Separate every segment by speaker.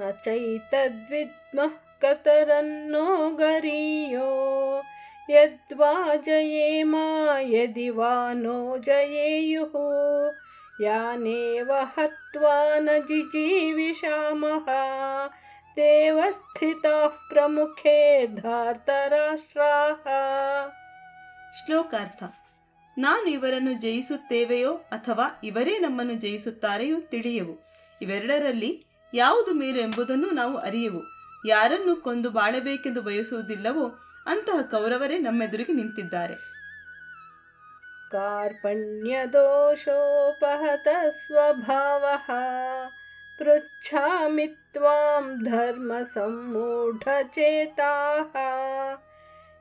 Speaker 1: ನ ಚೈತದ್ವಿದ್ಮಃ ಕತರನ್ನೋ ಗರಿಯೋ. ಯದ್ವಾ ಜಯೇಮ ಯದಿ ವಾ ನೋ ಜಯೇಯುಃ ಯಾನೇವ ಹತ್ವಾ ನ ಜಿಜೀವಿಷಾಮಃ ಪ್ರಮುಖೇ ಧಾರ್ತರಾಷ್ಟ್ರಾಹ.
Speaker 2: ಶ್ಲೋಕಾರ್ಥ. ನಾನು ಇವರನ್ನು ಜಯಿಸುತ್ತೇವೆಯೋ ಅಥವಾ ಇವರೇ ನಮ್ಮನ್ನು ಜಯಿಸುತ್ತಾರೆಯೋ ತಿಳಿಯವು. ಇವೆರಡರಲ್ಲಿ ಯಾವುದು ಮೇಲು ಎಂಬುದನ್ನು ನಾವು ಅರಿಯೆವು. ಯಾರನ್ನು ಕೊಂದು ಬಾಳಬೇಕೆಂದು ಬಯಸುವುದಿಲ್ಲವೋ ಅಂತಹ ಕೌರವರೇ ನಮ್ಮೆದುರಿಗೆ ನಿಂತಿದ್ದಾರೆ.
Speaker 1: ಕಾರ್ಪಣ್ಯದೋಷೋಪಹತ ಸ್ವಭಾವ ಪೃಚ್ಛಾಮಿ ತ್ವಾಂ ಧರ್ಮ ಸಂಮೂಢಚೇತಾಃ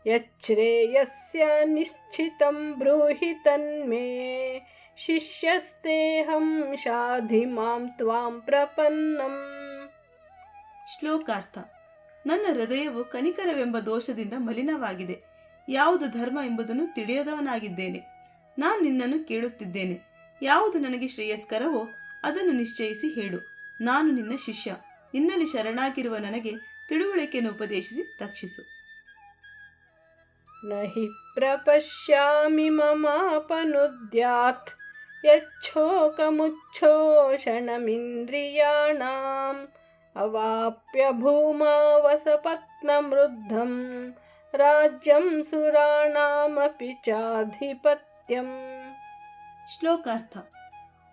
Speaker 1: ಯಚ್ಛ್ರೇಯಸ್ಯ ನಿಶ್ಚಿತಂ ಬ್ರೂಹಿತನ್ಮೇ ಶಿಷ್ಯಸ್ತೆಹಂ ಶಾಧಿ ಮಾಂ ತ್ವಾಂ ಪ್ರಪನ್ನಂ
Speaker 2: ಶ್ಲೋಕಾರ್ಥ ನನ್ನ ಹೃದಯವು ಕನಿಕರವೆಂಬ ದೋಷದಿಂದ ಮಲಿನವಾಗಿದೆ. ಯಾವುದು ಧರ್ಮ ಎಂಬುದನ್ನು ತಿಳಿಯದವನಾಗಿದ್ದೇನೆ. ನಾನು ನಿನ್ನನ್ನು ಕೇಳುತ್ತಿದ್ದೇನೆ. ಯಾವುದು ನನಗೆ ಶ್ರೇಯಸ್ಕರವೋ ಅದನ್ನು ನಿಶ್ಚಯಿಸಿ ಹೇಳು. ನಾನು ನಿನ್ನ ಶಿಷ್ಯ. ನಿನ್ನಲ್ಲಿ ಶರಣಾಗಿರುವ ನನಗೆ ತಿಳುವಳಿಕೆಯನ್ನು ಉಪದೇಶಿಸಿ ರಕ್ಷಿಸು.
Speaker 1: ನಹಿ ಪ್ರಪಶ್ಯಾಮಿ ಮಮಾಪನುದ್ಯಾತ್. यच्छोकमुच्छोषणमिन्द्रियाणाम् अवाप्य भूमा वसपत्नमृद्धं राज्यं सुराणामपि चाधिपत्यम्
Speaker 2: ಶ್ಲೋಕಾರ್ಥ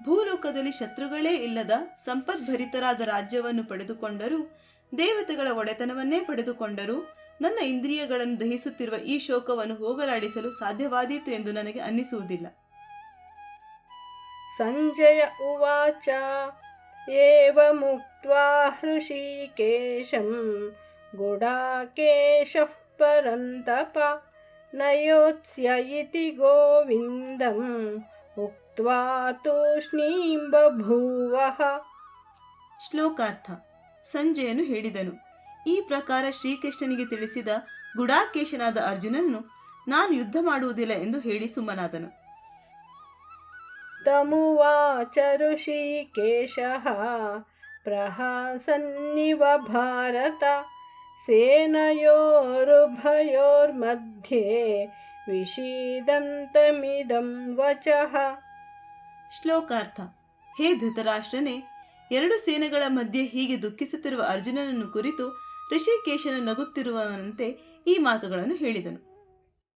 Speaker 2: ಭೂಲೋಕದಲ್ಲಿ ಶತ್ರುಗಳೇ ಇಲ್ಲದ ಸಂಪದ್ಭರಿತರಾದ ರಾಜ್ಯವನ್ನು ಪಡೆದುಕೊಂಡರೂ ದೇವತೆಗಳ ಒಡೆತನವನ್ನೇ ಪಡೆದುಕೊಂಡರೂ ನನ್ನ ಇಂದ್ರಿಯಗಳನ್ನು ದಹಿಸುತ್ತಿರುವ ಈ ಶೋಕವನ್ನು ಹೋಗಲಾಡಿಸಲು ಸಾಧ್ಯವಾದೀತು ಎಂದು ನನಗೆ ಅನ್ನಿಸುವುದಿಲ್ಲ
Speaker 1: सञ्जय उवाच एवमुक्त्वा हृषीकेशं गुडाकेशः परन्तप न योत्स्य इति गोविन्दम् उक्त्वा तूष्णीं बभूवः
Speaker 2: ಶ್ಲೋಕಾರ್ಥ ಸಂಜಯನು ಹೇಳಿದನು ಈ ಪ್ರಕಾರ ಶ್ರೀಕೃಷ್ಣನಿಗೆ ತಿಳಿಸಿದ ಗುಡಾಕೇಶನಾದ ಅರ್ಜುನನು ನಾನು ಯುದ್ಧ ಮಾಡುವುದಿಲ್ಲ ಎಂದು ಹೇಳಿ ಸುಮ್ಮನಾದನು
Speaker 1: तमुवाच ऋषिकेशः प्रहासन्निव भारत सेनयोरुभयोर्मध्ये विषीदन्तमिदं वचः
Speaker 2: ಶ್ಲೋಕಾರ್ಥ ಹೇ ಧೃತರಾಷ್ಟ್ರನೇ ಎರಡು ಸೇನೆಗಳ ಮಧ್ಯೆ ಹೀಗೆ ದುಃಖಿಸುತ್ತಿರುವ ಅರ್ಜುನನನ್ನು ಕುರಿತು ಋಷಿಕೇಶನು ನಗುತ್ತಿರುವವನಂತೆ ಈ ಮಾತುಗಳನ್ನು ಹೇಳಿದನು